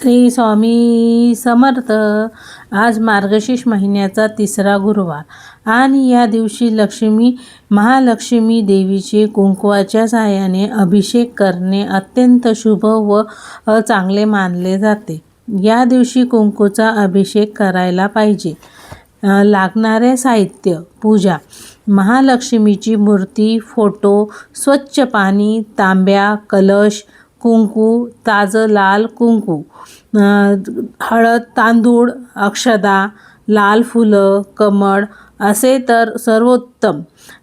श्री स्वामी समर्थ. आज मार्गशीर्ष महिन्याचा तिसरा गुरुवार. आणि या दिवशी लक्ष्मी महालक्ष्मी देवीचे कुंकवाच्या सहाय्याने अभिषेक करणे अत्यंत शुभ व चांगले मानले जाते. या दिवशी कुंकूचा अभिषेक करायला पाहिजे. लागणारे साहित्य पूजा महालक्ष्मीची मूर्ती फोटो स्वच्छ पाणी तांब्या कलश कुंकू ताजं लाल कुंकू. हळद तांदूळ अक्षदा लाल फुलं कमळ असे तर सर्वोत्तम.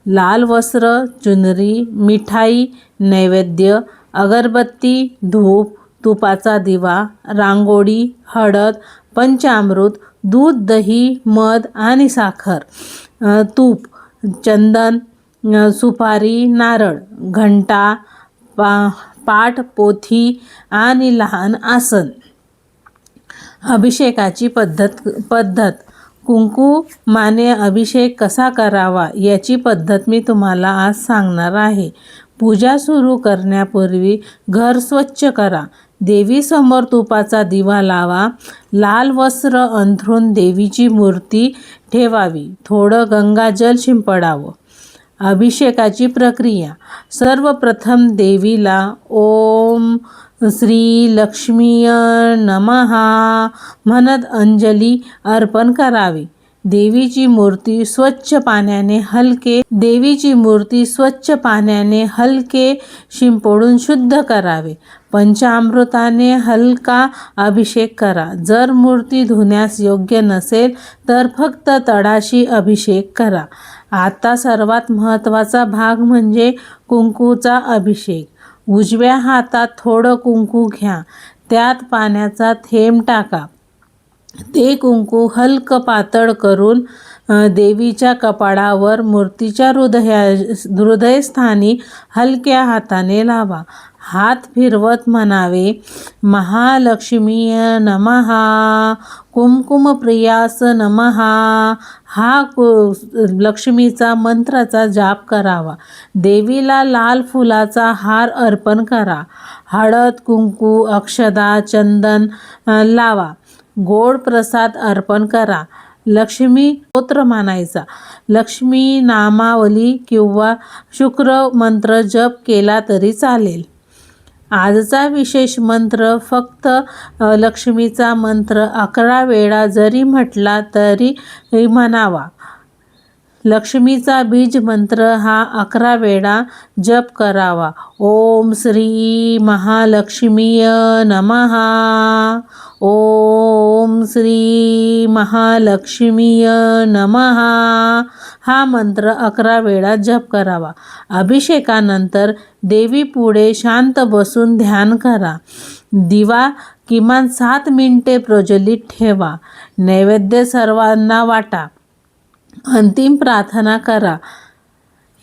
लाल वस्त्र चुनरी मिठाई नैवेद्य अगरबत्ती धूप तुपाचा दिवा रांगोळी हळद पंचामृत दूध दही मध आणि साखर. तूप चंदन सुपारी नारळ घंटा पा पाठ पोथी आणि लहान आसन. अभिषेकाची पद्धत पद्धत. कुंकू माने अभिषेक कसा करावा याची पद्धत मी तुम्हाला आज सांगणार आहे. पूजा सुरू करण्यापूर्वी घर स्वच्छ करा. देवीसमोर तुपाचा दिवा लावा. लाल वस्त्र अंथरून देवीची मूर्ती ठेवावी. थोडं गंगाजल शिंपडावं. अभिषेकाची प्रक्रिया. सर्वप्रथम देवीला ओम श्री लक्ष्मीय नमहा म्हणत अंजली अर्पण करावी. देवीची मूर्ती स्वच्छ पाण्याने हलके देवीची मूर्ती स्वच्छ पाण्याने हलके शिंपडून शुद्ध करावे. पंचामृताने हलका अभिषेक करा. जर मूर्ती धुण्यास योग्य नसेल तर फक्त तडाशी अभिषेक करा. आता सर्वात महत्त्वाचा भाग म्हणजे कुंकूचा अभिषेक. उजव्या हातात थोडं कुंकू घ्या त्यात पाण्याचा थेंब टाका. ते कुंकू हलकं पातळ करून देवीच्या कपाळावर मूर्तीच्या हृदया हृदयस्थानी हलक्या हाताने लावा. हात फिरवत म्हणावे महालक्ष्मीय नमहा कुमकुमप्रियास नमहा हा कु लक्ष्मीचा मंत्राचा जाप करावा. देवीला लाल फुलाचा हार अर्पण करा. हळद कुंकू अक्षदा चंदन लावा. गोड प्रसाद अर्पण करा. लक्ष्मी स्तोत्र मानायचा. लक्ष्मी नामावली किंवा शुक्र मंत्र जप केला तरी चालेल. आजचा विशेष मंत्र फक्त लक्ष्मीचा मंत्र अकरा वेळा जरी म्हटला तरी म्हणावा. लक्ष्मीचा बीज मंत्र हा अकरा वेळा जप करावा. ओम श्री महालक्ष्मीय नमहा ओम श्री महालक्ष्मीय नमहा हा मंत्र अकरा वेळा जप करावा. अभिषेकानंतर देवी पुढे शांत बसून ध्यान करा. दिवा किमान सात मिनिटे प्रज्वलित ठेवा. नैवेद्य सर्वांना वाटा. अंतिम प्रार्थना करा.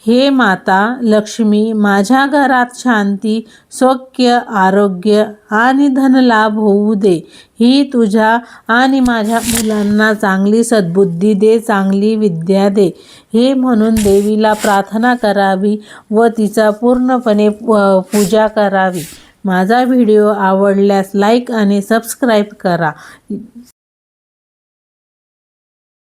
हे माता लक्ष्मी माझ्या घरात शांती सौख्य आरोग्य आणि धनलाभ होऊ दे. ही तुझ्या आणि माझ्या मुलांना चांगली सद्बुद्धी दे चांगली विद्या दे. हे म्हणून देवीला प्रार्थना करावी व तिचा पूर्णपणे प- पूजा करावी. माझा व्हिडिओ आवडल्यास लाईक आणि सबस्क्राईब करा.